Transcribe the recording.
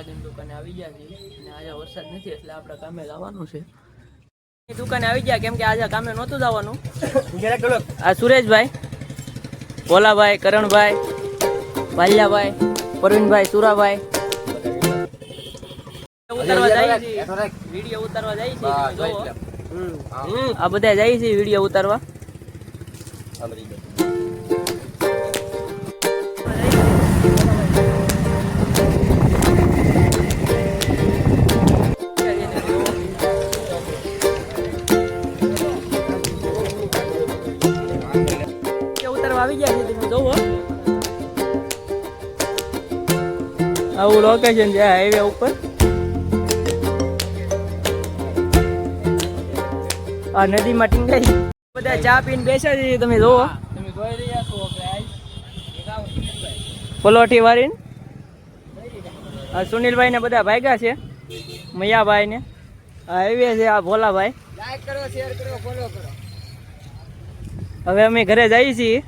દાદીની દુકાને આવી ગયા છીએ. અને આજે વરસાદ નથી એટલે આપણે કામે લાવવાનું છે. એ દુકાને આવી ગયા કેમ કે આજે કામે નહોતું જવાનું. આ સુરેશભાઈ ભોલાભાઈ કરણભાઈ ભાલિયાભાઈ પરવીનભાઈ સુરાભાઈ. ઉતારવા જાય વીડિયો ઉતારવા જાય છે આ બધા જાય છે વીડિયો ઉતારવા. આવી ગયા છે તમે જોવો. આવું લોકેશન છે હાઈવે ઉપર. આ નદીમાં ટીંગાઈ બધા ચા પીને બેસ્યા છે તમે જોવો. તમે જોઈ રહ્યા છો પલોઠી વાળીને. આ સુનિલભાઈ ને બધા ભાગ્યા છે મૈયાભાઈ ને આ હાઈવે છે આ ભોલાભાઈ. લાઈક કરો શેર કરો ફોલો કરો. હવે અમે ઘરે જઈએ છીએ.